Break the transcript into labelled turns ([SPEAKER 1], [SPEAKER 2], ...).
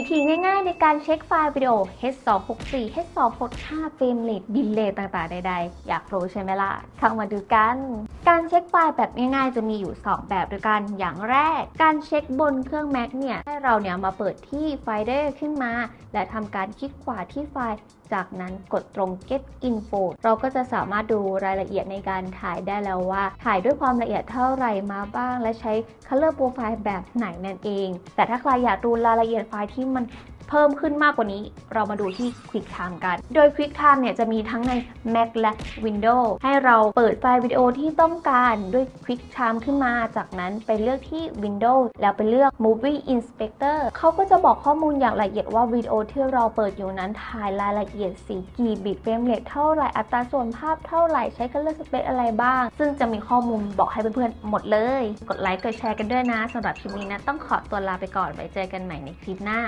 [SPEAKER 1] วิธีง่ายๆในการเช็คไฟล์วิดีโอ H264 H265 เฟรมเรทดิเลย์ต่างๆใดๆ อยากรู้ใช่ไหมล่ะ เข้ามาดูกัน การเช็คไฟล์แบบง่ายๆ จะมีอยู่ 2 แบบด้วยกัน อย่างแรก การเช็คบนเครื่อง Mac เนี่ย ให้เราเนี่ยมาเปิดที่ไฟล์เดอร์ขึ้นมา และทำการคลิกขวาที่ไฟล์ จากนั้นกดตรง get info เราก็จะสามารถดูรายละเอียดในการถ่ายได้แล้วว่า ถ่ายด้วยความละเอียดเท่าไหร่มาบ้าง และใช้ color profile แบบไหนนั่นเอง แต่ถ้าใครอยากดูรายละเอียดไฟล์ที่มัน เพิ่มขึ้นมากกว่านี้ เรามาดูที่ QuickTime กัน โดย QuickTime เนี่ยจะมีทั้งใน Mac และ Windows ให้เราเปิดไฟล์วิดีโอที่ต้องการด้วย QuickTime ขึ้นมา จากนั้นไปเลือกที่ Windows แล้วไปเลือก Movie Inspector เขาก็จะบอกข้อมูลอย่างละเอียดว่าวิดีโอที่เราเปิดอยู่นั้นถ่ายรายละเอียดสีกี่บิตเฟรมเรทเท่าไหร่อัตราส่วนภาพเท่าไหร่ใช้ color space อะไรบ้าง ซึ่งจะมีข้อมูลบอกให้เพื่อนๆหมดเลย กดไลค์กดแชร์กันด้วยนะสำหรับคลิปนี้นะ ต้องขอตัวลาไปก่อนไว้เจอกันใหม่ในคลิปหน้า